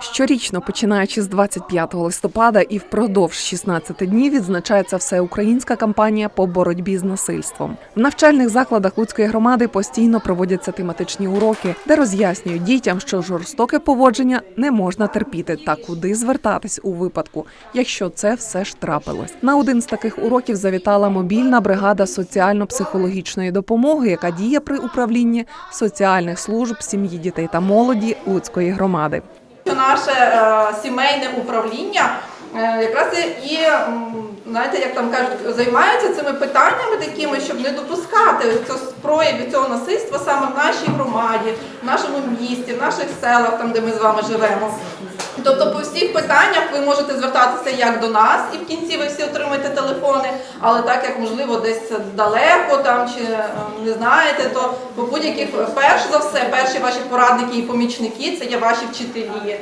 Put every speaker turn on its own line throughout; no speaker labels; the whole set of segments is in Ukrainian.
Щорічно, починаючи з 25 листопада і впродовж 16 днів, відзначається всеукраїнська кампанія по боротьбі з насильством. В навчальних закладах Луцької громади постійно проводяться тематичні уроки, де роз'яснюють дітям, що жорстоке поводження не можна терпіти та куди звертатись у випадку, якщо це все ж трапилось. На один з таких уроків завітала мобільна бригада соціально-психологічної допомоги, яка діє при управлінні соціальних служб сім'ї дітей та молоді Луцької громади.
Що наше е, сімейне управління е, якраз і знаєте, як там кажуть, займається цими питаннями такими, щоб не допускати цього проявів цього насильства саме в нашій громаді, в нашому місті, в наших селах, там де ми з вами живемо. Тобто по всіх питаннях ви можете звертатися як до нас, і в кінці ви всі отримаєте телефони, але так як можливо десь далеко там чи е, не знаєте, то по будь-яких перш за все, перші ваші порадники і помічники це є ваші вчителі, е,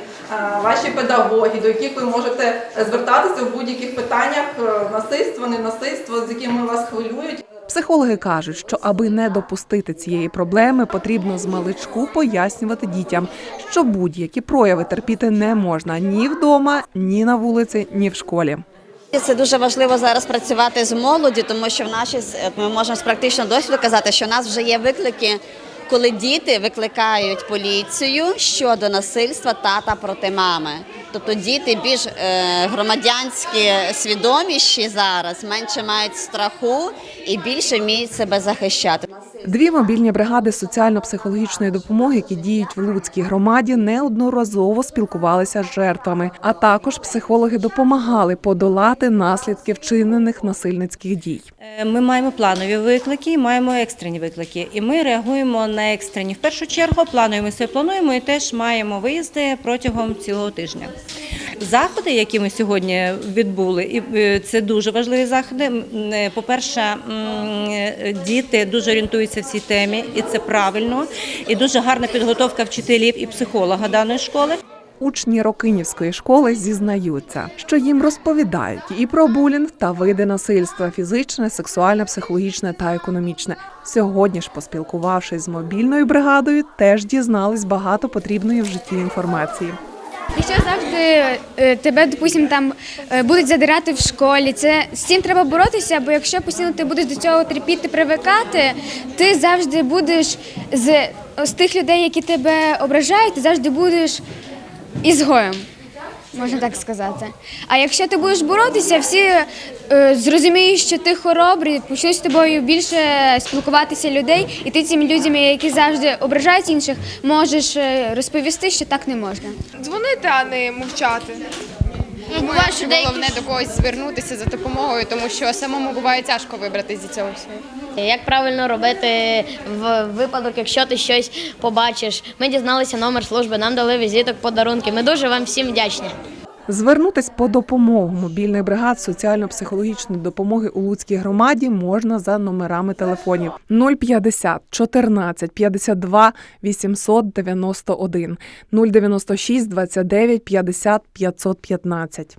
ваші педагоги, до яких ви можете звертатися в будь-яких питаннях е, насильство, ненасильство, з якими вас хвилюють.
Психологи кажуть, що аби не допустити цієї проблеми, потрібно з маличку пояснювати дітям, що будь-які прояви терпіти не можна ні вдома, ні на вулиці, ні в школі.
Це дуже важливо зараз працювати з молоді, тому що в нашій с- ми можемо з практичного досвіду казати, що в нас вже є виклики, коли діти викликають поліцію щодо насильства тата проти мами. Тобто діти більш е, громадянські свідоміші зараз, менше мають страху і більше вміють себе захищати.
Дві мобільні бригади соціально-психологічної допомоги, які діють в Луцькій громаді, неодноразово спілкувалися з жертвами. А також психологи допомагали подолати наслідки вчинених насильницьких дій.
Е, Ми маємо планові виклики, і маємо екстрені виклики. І ми реагуємо на екстрені. В першу чергу планові ми все плануємо і теж маємо виїзди протягом цілого тижня. Заходи, які ми сьогодні відбули, і е, це дуже важливі заходи. Е, По-перше, е, діти дуже орієнтуються в цій темі, і це правильно. І дуже гарна підготовка вчителів і психолога даної школи.
Учні Рокинівської школи зізнаються, що їм розповідають і про булінг та види насильства фізичне, сексуальне, психологічне та економічне. Сьогодні ж, поспілкувавшись з мобільною бригадою, теж дізнались багато потрібної в житті інформації.
Якщо завжди е, тебе, допустим, там е, будуть задирати в школі, це з цим треба боротися, бо якщо постійно ти будеш до цього терпіти, привикати, ти завжди будеш з, з тих людей, які тебе ображають, ти завжди будеш ізгоєм. Можна так сказати. А якщо ти будеш боротися, всі е, зрозуміють, що ти хоробрий, почнуть з тобою більше спілкуватися людей, і ти цим людям, які завжди ображають інших, можеш е, розповісти, що так не можна.
дзвонити, а не мовчати. Ну, буває, що головне до когось звернутися за допомогою, тому що самому буває тяжко вибратися зі цього всього.
Як правильно робити в випадок, якщо ти щось побачиш? Ми дізналися номер служби, нам дали візиток, подарунки. Ми дуже вам всім вдячні.
Звернутись по допомогу мобільних бригад соціально-психологічної допомоги у Луцькій громаді можна за номерами телефонів 050 14 52 891 096 29 50 515.